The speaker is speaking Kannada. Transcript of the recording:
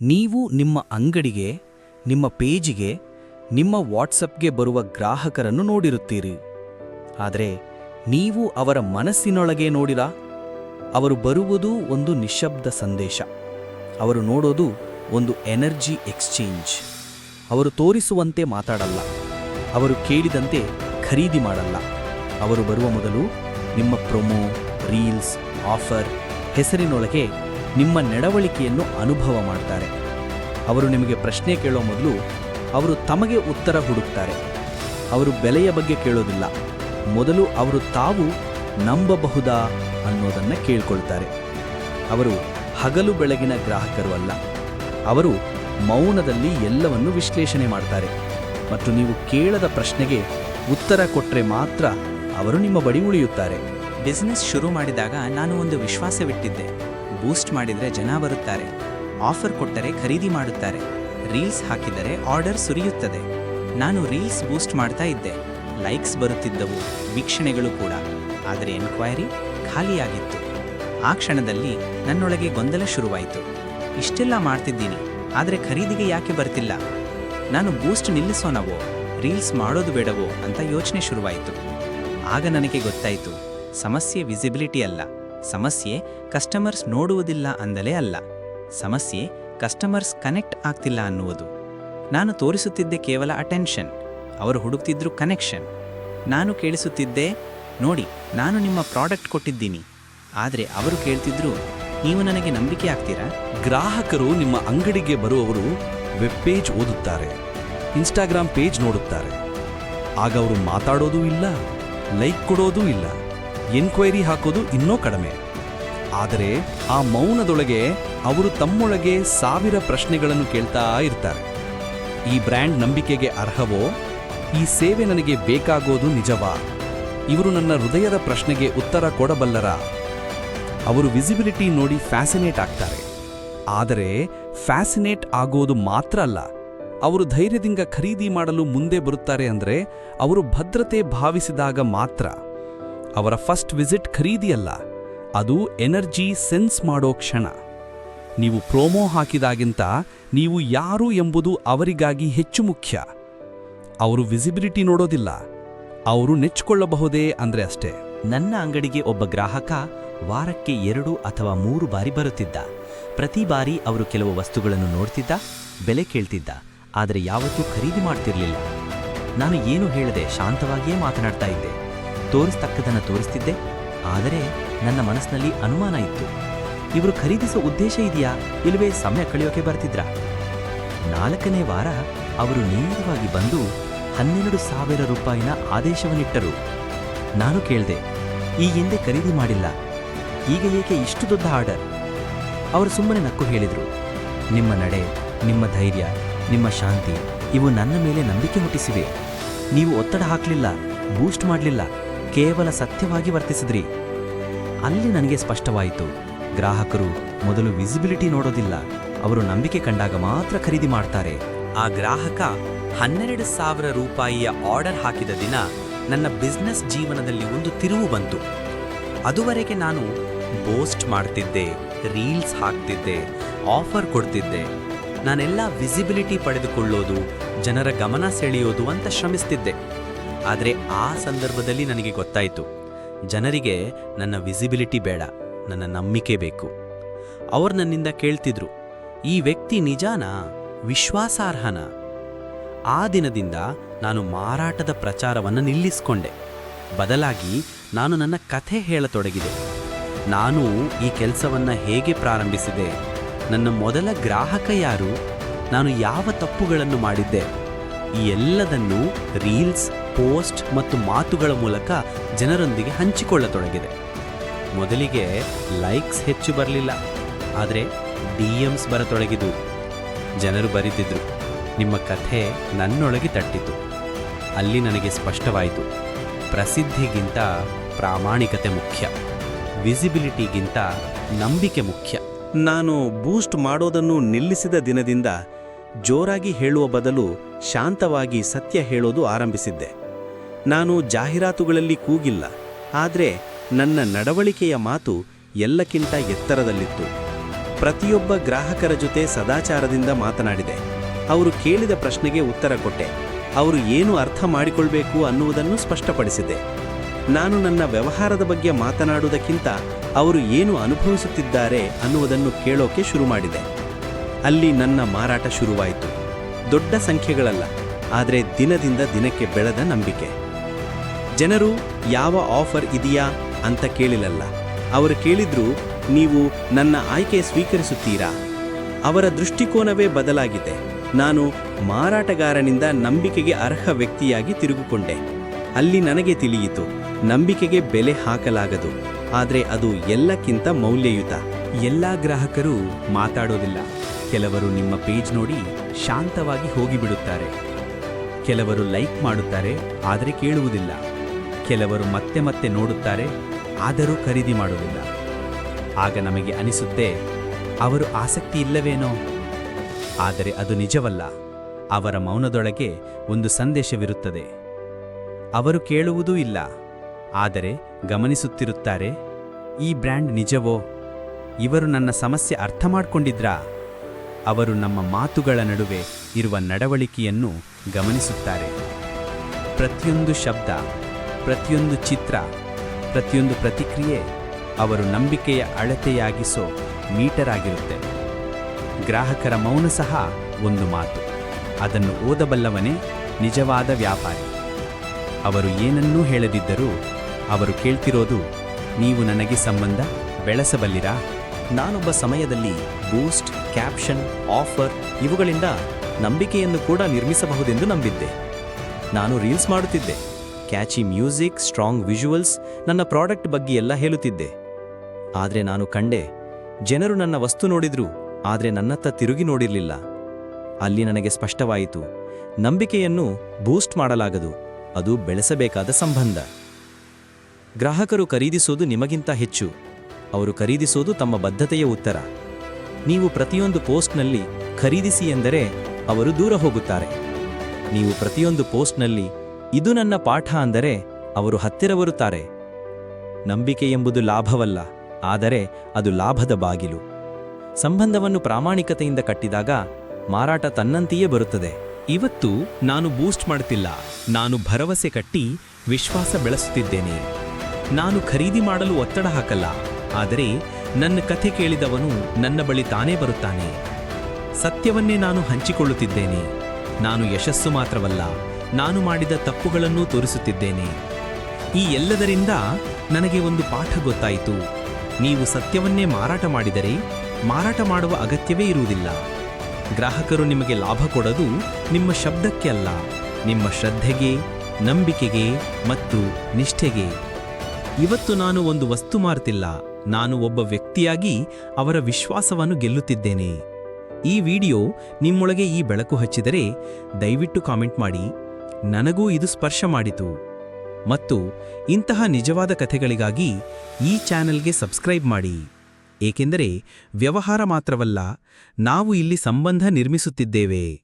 ನೀವು ನಿಮ್ಮ ಅಂಗಡಿಗೆ, ನಿಮ್ಮ ಪೇಜಿಗೆ, ನಿಮ್ಮ ವಾಟ್ಸಪ್ಗೆ ಬರುವ ಗ್ರಾಹಕರನ್ನು ನೋಡಿರುತ್ತೀರಿ. ಆದರೆ ನೀವು ಅವರ ಮನಸ್ಸಿನೊಳಗೆ ನೋಡಿರಾ? ಅವರು ಬರುವುದು ಒಂದು ನಿಶಬ್ದ ಸಂದೇಶ. ಅವರು ನೋಡೋದು ಒಂದು ಎನರ್ಜಿ ಎಕ್ಸ್ಚೇಂಜ್. ಅವರು ತೋರಿಸುವಂತೆ ಮಾತಾಡಲ್ಲ. ಅವರು ಕೇಳಿದಂತೆ ಖರೀದಿ ಮಾಡಲ್ಲ. ಅವರು ಬರುವ ಮೊದಲು ನಿಮ್ಮ ಪ್ರೊಮೋ, ರೀಲ್ಸ್, ಆಫರ್, ಹೆಸರಿನೊಳಗೆ ನಿಮ್ಮ ನಡವಳಿಕೆಯನ್ನು ಅನುಭವ ಮಾಡ್ತಾರೆ. ಅವರು ನಿಮಗೆ ಪ್ರಶ್ನೆ ಕೇಳೋ ಮೊದಲು ಅವರು ತಮಗೆ ಉತ್ತರ ಹುಡುಕ್ತಾರೆ. ಅವರು ಬೆಲೆಯ ಬಗ್ಗೆ ಕೇಳೋದಿಲ್ಲ. ಮೊದಲು ಅವರು ತಾವು ನಂಬಬಹುದಾ ಅನ್ನೋದನ್ನು ಕೇಳ್ಕೊಳ್ತಾರೆ. ಅವರು ಹಗಲು ಬೆಳಗಿನ ಗ್ರಾಹಕರು ಅಲ್ಲ. ಅವರು ಮೌನದಲ್ಲಿ ಎಲ್ಲವನ್ನು ವಿಶ್ಲೇಷಣೆ ಮಾಡ್ತಾರೆ. ಮತ್ತು ನೀವು ಕೇಳದ ಪ್ರಶ್ನೆಗೆ ಉತ್ತರ ಕೊಟ್ಟರೆ ಮಾತ್ರ ಅವರು ನಿಮ್ಮ ಬಳಿ ಉಳಿಯುತ್ತಾರೆ. ಬಿಸ್ನೆಸ್ ಶುರು ಮಾಡಿದಾಗ ನಾನು ಒಂದು ವಿಶ್ವಾಸವಿಟ್ಟಿದ್ದೆ. ಬೂಸ್ಟ್ ಮಾಡಿದರೆ ಜನ ಬರುತ್ತಾರೆ. ಆಫರ್ ಕೊಟ್ಟರೆ ಖರೀದಿ ಮಾಡುತ್ತಾರೆ. ರೀಲ್ಸ್ ಹಾಕಿದರೆ ಆರ್ಡರ್ ಸುರಿಯುತ್ತದೆ. ನಾನು ರೀಲ್ಸ್ ಬೂಸ್ಟ್ ಮಾಡ್ತಾ ಇದ್ದೆ. ಲೈಕ್ಸ್ ಬರುತ್ತಿದ್ದವು. ವೀಕ್ಷಣೆಗಳು ಕೂಡ. ಆದರೆ ಎನ್ಕ್ವೈರಿ ಖಾಲಿಯಾಗಿತ್ತು. ಆ ಕ್ಷಣದಲ್ಲಿ ನನ್ನೊಳಗೆ ಗೊಂದಲ ಶುರುವಾಯಿತು. ಇಷ್ಟೆಲ್ಲ ಮಾಡ್ತಿದ್ದೀನಿ. ಆದರೆ ಖರೀದಿಗೆ ಯಾಕೆ ಬರ್ತಿಲ್ಲ? ನಾನು ಬೂಸ್ಟ್ ನಿಲ್ಲಿಸೋನವೋ? ರೀಲ್ಸ್ ಮಾಡೋದು ಬೇಡವೋ? ಅಂತ ಯೋಚನೆ ಶುರುವಾಯಿತು. ಆಗ ನನಗೆ ಗೊತ್ತಾಯಿತು. ಸಮಸ್ಯೆ ವಿಸಿಬಿಲಿಟಿ ಅಲ್ಲ. ಸಮಸ್ಯೆ ಕಸ್ಟಮರ್ಸ್ ನೋಡುವುದಿಲ್ಲ ಅಂದಲೇ ಅಲ್ಲ. ಸಮಸ್ಯೆ ಕಸ್ಟಮರ್ಸ್ ಕನೆಕ್ಟ್ ಆಗ್ತಿಲ್ಲ ಅನ್ನುವುದು. ನಾನು ತೋರಿಸುತ್ತಿದ್ದೆ ಕೇವಲ ಅಟೆನ್ಷನ್ ಅವರು ಹುಡುಕ್ತಿದ್ರು ಕನೆಕ್ಷನ್ ನಾನು ಕೇಳಿಸುತ್ತಿದ್ದೆ, ನೋಡಿ, ನಾನು ನಿಮ್ಮ ಪ್ರಾಡಕ್ಟ್ ಕೊಟ್ಟಿದ್ದೀನಿ. ಆದರೆ ಅವರು ಕೇಳ್ತಿದ್ರು, ನೀವು ನನಗೆ ನಂಬಿಕೆ ಆಗ್ತೀರಾ? ಗ್ರಾಹಕರು ನಿಮ್ಮ ಅಂಗಡಿಗೆ ಬರುವವರು ವೆಬ್ ಪೇಜ್ ಓದುತ್ತಾರೆ ಇನ್ಸ್ಟಾಗ್ರಾಮ್ ಪೇಜ್ ನೋಡುತ್ತಾರೆ. ಆಗ ಅವರು ಮಾತಾಡೋದೂ ಇಲ್ಲ ಲೈಕ್ ಕೊಡೋದೂ ಇಲ್ಲ. ಎನ್ಕ್ವೈರಿ ಹಾಕೋದು ಇನ್ನೂ ಕಡಿಮೆ. ಆದರೆ ಆ ಮೌನದೊಳಗೆ ಅವರು ತಮ್ಮೊಳಗೆ ಸಾವಿರ ಪ್ರಶ್ನೆಗಳನ್ನು ಕೇಳ್ತಾ ಇರ್ತಾರೆ. ಈ ಬ್ರ್ಯಾಂಡ್ ನಂಬಿಕೆಗೆ ಅರ್ಹವೋ? ಈ ಸೇವೆ ನನಗೆ ಬೇಕಾಗೋದು ನಿಜವಾ? ಇವರು ನನ್ನ ಹೃದಯದ ಪ್ರಶ್ನೆಗೆ ಉತ್ತರ ಕೊಡಬಲ್ಲರ? ಅವರು ವಿಸಿಬಿಲಿಟಿ ನೋಡಿ ಫ್ಯಾಸಿನೇಟ್ ಆಗ್ತಾರೆ. ಆದರೆ ಫ್ಯಾಸಿನೇಟ್ ಆಗೋದು ಮಾತ್ರ ಅಲ್ಲ. ಅವರು ಧೈರ್ಯದಿಂದ ಖರೀದಿ ಮಾಡಲು ಮುಂದೆ ಬರುತ್ತಾರೆ ಅಂದರೆ ಅವರು ಭದ್ರತೆ ಭಾವಿಸಿದಾಗ ಮಾತ್ರ. ಅವರ ಫಸ್ಟ್ ವಿಸಿಟ್ ಖರೀದಿಯಲ್ಲ, ಅದು ಎನರ್ಜಿ ಸೆನ್ಸ್ ಮಾಡೋ ಕ್ಷಣ. ನೀವು ಪ್ರೋಮೋ ಹಾಕಿದಾಗಿಂತ ನೀವು ಯಾರು ಎಂಬುದು ಅವರಿಗಾಗಿ ಹೆಚ್ಚು ಮುಖ್ಯ. ಅವರು ವಿಸಿಬಿಲಿಟಿ ನೋಡೋದಿಲ್ಲ, ಅವರು ನೆಚ್ಚಿಕೊಳ್ಳಬಹುದೇ ಅಂದ್ರೆ ಅಷ್ಟೇ. ನನ್ನ ಅಂಗಡಿಗೆ ಒಬ್ಬ ಗ್ರಾಹಕ ವಾರಕ್ಕೆ ಎರಡು ಅಥವಾ ಮೂರು ಬಾರಿ ಬರುತ್ತಿದ್ದ. ಪ್ರತಿ ಬಾರಿ ಅವರು ಕೆಲವು ವಸ್ತುಗಳನ್ನು ನೋಡ್ತಿದ್ದ, ಬೆಲೆ ಕೇಳ್ತಿದ್ದ, ಆದರೆ ಯಾವತ್ತೂ ಖರೀದಿ ಮಾಡ್ತಿರ್ಲಿಲ್ಲ. ನಾನು ಏನು ಹೇಳದೆ ಶಾಂತವಾಗಿಯೇ ಮಾತನಾಡ್ತಾ ಇದ್ದೆ. ತೋರಿಸ್ತಕ್ಕದನ್ನು ತೋರಿಸ್ತಿದ್ದೆ. ಆದರೆ ನನ್ನ ಮನಸ್ಸಿನಲ್ಲಿ ಅನುಮಾನ ಇತ್ತು. ಇವರು ಖರೀದಿಸೋ ಉದ್ದೇಶ ಇದೆಯಾ? ಇಲ್ಲವೇ ಸಮಯ ಕಳೆಯೋಕೆ ಬರ್ತಿದ್ರ? ನಾಲ್ಕನೇ ವಾರ ಅವರು ನೇರವಾಗಿ ಬಂದು ಹನ್ನೆರಡು ಸಾವಿರ ರೂಪಾಯಿನ ಆದೇಶವನ್ನಿಟ್ಟರು. ನಾನು ಕೇಳಿದೆ, ಈ ಹಿಂದೆ ಖರೀದಿ ಮಾಡಿಲ್ಲ. ಈಗ ಏಕೆ ಇಷ್ಟು ದೊಡ್ಡ ಆರ್ಡರ್? ಅವರು ಸುಮ್ಮನೆ ನಕ್ಕು ಹೇಳಿದರು. ನಿಮ್ಮ ನಡೆ, ನಿಮ್ಮ ಧೈರ್ಯ, ನಿಮ್ಮ ಶಾಂತಿ ಇವು ನನ್ನ ಮೇಲೆ ನಂಬಿಕೆ ಹುಟ್ಟಿಸಿವೆ. ನೀವು ಒತ್ತಡ ಹಾಕಲಿಲ್ಲ, ಬೂಸ್ಟ್ ಮಾಡಲಿಲ್ಲ. ಕೇವಲ ಸತ್ಯವಾಗಿ ವರ್ತಿಸಿದ್ರಿ. ಅಲ್ಲಿ ನನಗೆ ಸ್ಪಷ್ಟವಾಯಿತು. ಗ್ರಾಹಕರು ಮೊದಲು ವಿಸಿಬಿಲಿಟಿ ನೋಡೋದಿಲ್ಲ. ಅವರು ನಂಬಿಕೆ ಕಂಡಾಗ ಮಾತ್ರ ಖರೀದಿ ಮಾಡ್ತಾರೆ. ಆ ಗ್ರಾಹಕ ಹನ್ನೆರಡು ಸಾವಿರ ರೂಪಾಯಿಯ ಆರ್ಡರ್ ಹಾಕಿದ ದಿನ ನನ್ನ ಬಿಸ್ನೆಸ್ ಜೀವನದಲ್ಲಿ ಒಂದು ತಿರುವು ಬಂತು. ಅದುವರೆಗೆ ನಾನು ಬೋಸ್ಟ್ ಮಾಡ್ತಿದ್ದೆ ರೀಲ್ಸ್ ಹಾಕ್ತಿದ್ದೆ ಆಫರ್ ಕೊಡ್ತಿದ್ದೆ. ನಾನೆಲ್ಲ ವಿಸಿಬಿಲಿಟಿ ಪಡೆದುಕೊಳ್ಳೋದು, ಜನರ ಗಮನ ಸೆಳೆಯೋದು ಅಂತ ಶ್ರಮಿಸ್ತಿದ್ದೆ. ಆದರೆ ಆ ಸಂದರ್ಭದಲ್ಲಿ ನನಗೆ ಗೊತ್ತಾಯಿತು. ಜನರಿಗೆ ನನ್ನ ವಿಸಿಬಿಲಿಟಿ ಬೇಡ, ನನ್ನ ನಂಬಿಕೆ ಬೇಕು. ಅವ್ರು ನನ್ನಿಂದ ಕೇಳ್ತಿದ್ರು, ಈ ವ್ಯಕ್ತಿ ನಿಜಾನಾ? ವಿಶ್ವಾಸಾರ್ಹನಾ? ಆ ದಿನದಿಂದ ನಾನು ಮಾರಾಟದ ಪ್ರಚಾರವನ್ನು ನಿಲ್ಲಿಸ್ಕೊಂಡೆ. ಬದಲಾಗಿ ನಾನು ನನ್ನ ಕಥೆ ಹೇಳತೊಡಗಿದೆ. ನಾನು ಈ ಕೆಲಸವನ್ನು ಹೇಗೆ ಪ್ರಾರಂಭಿಸಿದೆ? ನನ್ನ ಮೊದಲ ಗ್ರಾಹಕ ಯಾರು? ನಾನು ಯಾವ ತಪ್ಪುಗಳನ್ನು ಮಾಡಿದ್ದೆ? ಈ ಎಲ್ಲದನ್ನು ರೀಲ್ಸ್ ಪೋಸ್ಟ್ ಮತ್ತು ಮಾತುಗಳ ಮೂಲಕ ಜನರೊಂದಿಗೆ ಹಂಚಿಕೊಳ್ಳತೊಡಗಿದೆ. ಮೊದಲಿಗೆ ಲೈಕ್ಸ್ ಹೆಚ್ಚು ಬರಲಿಲ್ಲ, ಆದರೆ ಡಿ ಎಮ್ಸ್ ಬರತೊಡಗಿದು ಜನರು ಬರೀತಿದ್ರು ನಿಮ್ಮ ಕಥೆ ನನ್ನೊಳಗೆ ತಟ್ಟಿತು. ಅಲ್ಲಿ ನನಗೆ ಸ್ಪಷ್ಟವಾಯಿತು, ಪ್ರಸಿದ್ಧಿಗಿಂತ ಪ್ರಾಮಾಣಿಕತೆ ಮುಖ್ಯ, ವಿಸಿಬಿಲಿಟಿಗಿಂತ ನಂಬಿಕೆ ಮುಖ್ಯ. ನಾನು ಬೂಸ್ಟ್ ಮಾಡೋದನ್ನು ನಿಲ್ಲಿಸಿದ ದಿನದಿಂದ ಜೋರಾಗಿ ಹೇಳುವ ಬದಲು ಶಾಂತವಾಗಿ ಸತ್ಯ ಹೇಳೋದು ಆರಂಭಿಸಿದ್ದೆ. ನಾನು ಜಾಹೀರಾತುಗಳಲ್ಲಿ ಕೂಗಿಲ್ಲ. ಆದರೆ ನನ್ನ ನಡವಳಿಕೆಯ ಮಾತು ಎಲ್ಲಕ್ಕಿಂತ ಎತ್ತರದಲ್ಲಿತ್ತು. ಪ್ರತಿಯೊಬ್ಬ ಗ್ರಾಹಕರ ಜೊತೆ ಸದಾಚಾರದಿಂದ ಮಾತನಾಡಿದೆ. ಅವರು ಕೇಳಿದ ಪ್ರಶ್ನೆಗೆ ಉತ್ತರ ಕೊಟ್ಟೆ. ಅವರು ಏನು ಅರ್ಥ ಮಾಡಿಕೊಳ್ಬೇಕು ಅನ್ನುವುದನ್ನು ಸ್ಪಷ್ಟಪಡಿಸಿದೆ. ನಾನು ನನ್ನ ವ್ಯವಹಾರದ ಬಗ್ಗೆ ಮಾತನಾಡುವುದಕ್ಕಿಂತ ಅವರು ಏನು ಅನುಭವಿಸುತ್ತಿದ್ದಾರೆ ಅನ್ನುವುದನ್ನು ಕೇಳೋಕೆ ಶುರು ಮಾಡಿದೆ ಅಲ್ಲಿ ನನ್ನ ಮಾರಾಟ ಶುರುವಾಯಿತು. ದೊಡ್ಡ ಸಂಖ್ಯೆಗಳಲ್ಲ, ಆದರೆ ದಿನದಿಂದ ದಿನಕ್ಕೆ ಬೆಳೆದ ನಂಬಿಕೆ. ಜನರು ಯಾವ ಆಫರ್ ಇದೆಯಾ ಅಂತ ಕೇಳಿಲ್ಲಲ್ಲ ಅವರು ಕೇಳಿದ್ರು, ನೀವು ನನ್ನ ಆಯ್ಕೆ ಸ್ವೀಕರಿಸುತ್ತೀರಾ? ಅವರ ದೃಷ್ಟಿಕೋನವೇ ಬದಲಾಗಿದೆ. ನಾನು ಮಾರಾಟಗಾರನಿಂದ ನಂಬಿಕೆಗೆ ಅರ್ಹ ವ್ಯಕ್ತಿಯಾಗಿ ತಿರುಗಿಕೊಂಡೆ. ಅಲ್ಲಿ ನನಗೆ ತಿಳಿಯಿತು, ನಂಬಿಕೆಗೆ ಬೆಲೆ ಹಾಕಲಾಗದು. ಆದರೆ ಅದು ಎಲ್ಲಕ್ಕಿಂತ ಮೌಲ್ಯಯುತ. ಎಲ್ಲ ಗ್ರಾಹಕರು ಮಾತಾಡೋದಿಲ್ಲ. ಕೆಲವರು ನಿಮ್ಮ ಪೇಜ್ ನೋಡಿ ಶಾಂತವಾಗಿ ಹೋಗಿಬಿಡುತ್ತಾರೆ. ಕೆಲವರು ಲೈಕ್ ಮಾಡುತ್ತಾರೆ, ಆದರೆ ಕೇಳುವುದಿಲ್ಲ. ಕೆಲವರು ಮತ್ತೆ ಮತ್ತೆ ನೋಡುತ್ತಾರೆ, ಆದರೂ ಖರೀದಿ ಮಾಡುವುದಿಲ್ಲ. ಆಗ ನಮಗೆ ಅನಿಸುತ್ತೆ, ಅವರು ಆಸಕ್ತಿ ಇಲ್ಲವೇನೋ? ಆದರೆ ಅದು ನಿಜವಲ್ಲ. ಅವರ ಮೌನದೊಳಗೆ ಒಂದು ಸಂದೇಶವಿರುತ್ತದೆ. ಅವರು ಕೇಳುವುದೂ ಇಲ್ಲ, ಆದರೆ ಗಮನಿಸುತ್ತಿರುತ್ತಾರೆ, ಈ ಬ್ರ್ಯಾಂಡ್ ನಿಜವೋ? ಇವರು ನನ್ನ ಸಮಸ್ಯೆ ಅರ್ಥ ಮಾಡಿಕೊಂಡಿದ್ರಾ? ಅವರು ನಮ್ಮ ಮಾತುಗಳ ನಡುವೆ ಇರುವ ನಡವಳಿಕೆಯನ್ನು ಗಮನಿಸುತ್ತಾರೆ. ಪ್ರತಿಯೊಂದು ಶಬ್ದ ಪ್ರತಿಯೊಂದು ಚಿತ್ರ, ಪ್ರತಿಯೊಂದು ಪ್ರತಿಕ್ರಿಯೆ ಅವರು ನಂಬಿಕೆಯ ಅಳತೆಯಾಗಿಸೋ ಮೀಟರ್ ಆಗಿರುತ್ತೆ ಗ್ರಾಹಕರ ಮೌನ ಸಹ ಒಂದು ಮಾತು. ಅದನ್ನು ಓದಬಲ್ಲವನೇ ನಿಜವಾದ ವ್ಯಾಪಾರಿ. ಅವರು ಏನನ್ನೂ ಹೇಳದಿದ್ದರೂ ಅವರು ಕೇಳ್ತಿರೋದು, ನೀವು ನನಗೆ ಸಂಬಂಧ ಬೆಳೆಸಬಲ್ಲಿರಾ? ನಾನೊಬ್ಬ ಸಮಯದಲ್ಲಿ ಬೂಸ್ಟ್, ಕ್ಯಾಪ್ಷನ್, ಆಫರ್ ಇವುಗಳಿಂದ ನಂಬಿಕೆಯನ್ನು ಕೂಡ ನಿರ್ಮಿಸಬಹುದೆಂದು ನಂಬಿದ್ದೆ. ನಾನು ರೀಲ್ಸ್ ಮಾಡುತ್ತಿದ್ದೆ. ಕ್ಯಾಚಿ ಮ್ಯೂಸಿಕ್ ಸ್ಟ್ರಾಂಗ್ ವಿಜುವಲ್ಸ್ ನನ್ನ ಪ್ರಾಡಕ್ಟ್ ಬಗ್ಗೆ ಎಲ್ಲ ಹೇಳುತ್ತಿದ್ದೆ. ಆದರೆ ನಾನು ಕಂಡೆ, ಜನರು ನನ್ನ ವಸ್ತು ನೋಡಿದ್ರು, ಆದರೆ ನನ್ನತ್ತ ತಿರುಗಿ ನೋಡಿರಲಿಲ್ಲ. ಅಲ್ಲಿ ನನಗೆ ಸ್ಪಷ್ಟವಾಯಿತು, ನಂಬಿಕೆಯನ್ನು ಬೂಸ್ಟ್ ಮಾಡಲಾಗದು, ಅದು ಬೆಳೆಸಬೇಕಾದ ಸಂಬಂಧ. ಗ್ರಾಹಕರು ಖರೀದಿಸೋದು ನಿಮಗಿಂತ ಹೆಚ್ಚು, ಅವರು ಖರೀದಿಸೋದು ತಮ್ಮ ಬದ್ಧತೆಯ ಉತ್ತರ. ನೀವು ಪ್ರತಿಯೊಂದು ಪೋಸ್ಟ್ನಲ್ಲಿ ಖರೀದಿಸಿ ಎಂದರೆ ಅವರು ದೂರ ಹೋಗುತ್ತಾರೆ. ನೀವು ಪ್ರತಿಯೊಂದು ಪೋಸ್ಟ್ನಲ್ಲಿ ಇದು ನನ್ನ ಪಾಠ ಅಂದರೆ ಅವರು ಹತ್ತಿರ ಬರುತ್ತಾರೆ ನಂಬಿಕೆ ಎಂಬುದು ಲಾಭವಲ್ಲ, ಆದರೆ ಅದು ಲಾಭದ ಬಾಗಿಲು. ಸಂಬಂಧವನ್ನು ಪ್ರಾಮಾಣಿಕತೆಯಿಂದ ಕಟ್ಟಿದಾಗ ಮಾರಾಟ ತನ್ನಂತೆಯೇ ಬರುತ್ತದೆ. ಇವತ್ತು ನಾನು ಬೂಸ್ಟ್ ಮಾಡುತ್ತಿಲ್ಲ ನಾನು ಭರವಸೆ ಕಟ್ಟಿ ವಿಶ್ವಾಸ ಬೆಳೆಸುತ್ತಿದ್ದೇನೆ. ನಾನು ಖರೀದಿ ಮಾಡಲು ಒತ್ತಡ ಹಾಕಲ್ಲ, ಆದರೆ ನನ್ನ ಕಥೆ ಕೇಳಿದವನು ನನ್ನ ಬಳಿ ತಾನೇ ಬರುತ್ತಾನೆ. ಸತ್ಯವನ್ನೇ ನಾನು ಹಂಚಿಕೊಳ್ಳುತ್ತಿದ್ದೇನೆ, ನಾನು ಯಶಸ್ಸು ಮಾತ್ರವಲ್ಲ ನಾನು ಮಾಡಿದ ತಪ್ಪುಗಳನ್ನೂ ತೋರಿಸುತ್ತಿದ್ದೇನೆ. ಈ ಎಲ್ಲದರಿಂದ ನನಗೆ ಒಂದು ಪಾಠ ಗೊತ್ತಾಯಿತು. ನೀವು ಸತ್ಯವನ್ನೇ ಮಾರಾಟ ಮಾಡಿದರೆ ಮಾರಾಟ ಮಾಡುವ ಅಗತ್ಯವೇ ಇರುವುದಿಲ್ಲ. ಗ್ರಾಹಕರು ನಿಮಗೆ ಲಾಭ ಕೊಡೋದು ನಿಮ್ಮ ಶಬ್ದಕ್ಕೆ ಅಲ್ಲ, ನಿಮ್ಮ ಶ್ರದ್ಧೆಗೆ, ನಂಬಿಕೆಗೆ ಮತ್ತು ನಿಷ್ಠೆಗೆ. ಇವತ್ತು ನಾನು ಒಂದು ವಸ್ತು ಮಾರ್ತಿಲ್ಲ, ನಾನು ಒಬ್ಬ ವ್ಯಕ್ತಿಯಾಗಿ ಅವರ ವಿಶ್ವಾಸವನ್ನು ಗೆಲ್ಲುತ್ತಿದ್ದೇನೆ. ಈ ವಿಡಿಯೋ ನಿಮ್ಮೊಳಗೆ ಈ ಬೆಳಕು ಹಚ್ಚಿದರೆ ದಯವಿಟ್ಟು ಕಾಮೆಂಟ್ ಮಾಡಿ ನನಗೂ ಇದು ಸ್ಪರ್ಶ ಮಾಡಿತು. ಮತ್ತು ಇಂತಹ ನಿಜವಾದ ಕಥೆಗಳಿಗಾಗಿ ಈ ಚಾನೆಲ್ಗೆ ಸಬ್ಸ್ಕ್ರೈಬ್ ಮಾಡಿ. ಏಕೆಂದರೆ ವ್ಯವಹಾರ ಮಾತ್ರವಲ್ಲ, ನಾವು ಇಲ್ಲಿ ಸಂಬಂಧ ನಿರ್ಮಿಸುತ್ತಿದ್ದೇವೆ.